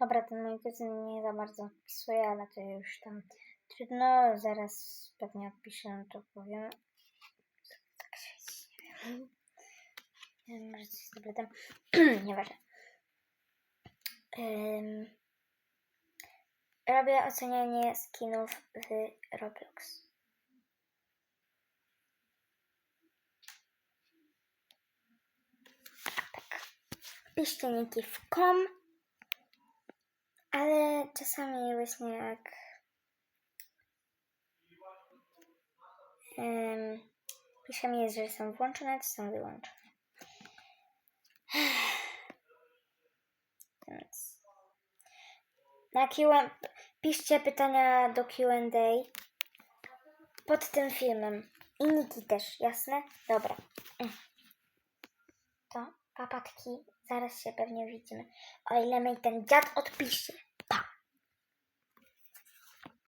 Dobra, ten mój kuzyn nie za bardzo wpisuje, ale to już tam trudno. Zaraz pewnie odpiszę, no to powiem. Tak się nie wiem. Nie wiem, może coś z tabletem. Nieważne. Ym, robię ocenianie skinów w Roblox. piszcie niki w kom, ale czasami właśnie jak um, pisze mi, że są włączone, to są wyłączone. Więc na Q&A, piszcie pytania do Q&A pod tym filmem. I niki też, jasne? Dobra. To papatki, zaraz się pewnie widzimy. O ile mi ten dziad odpisze.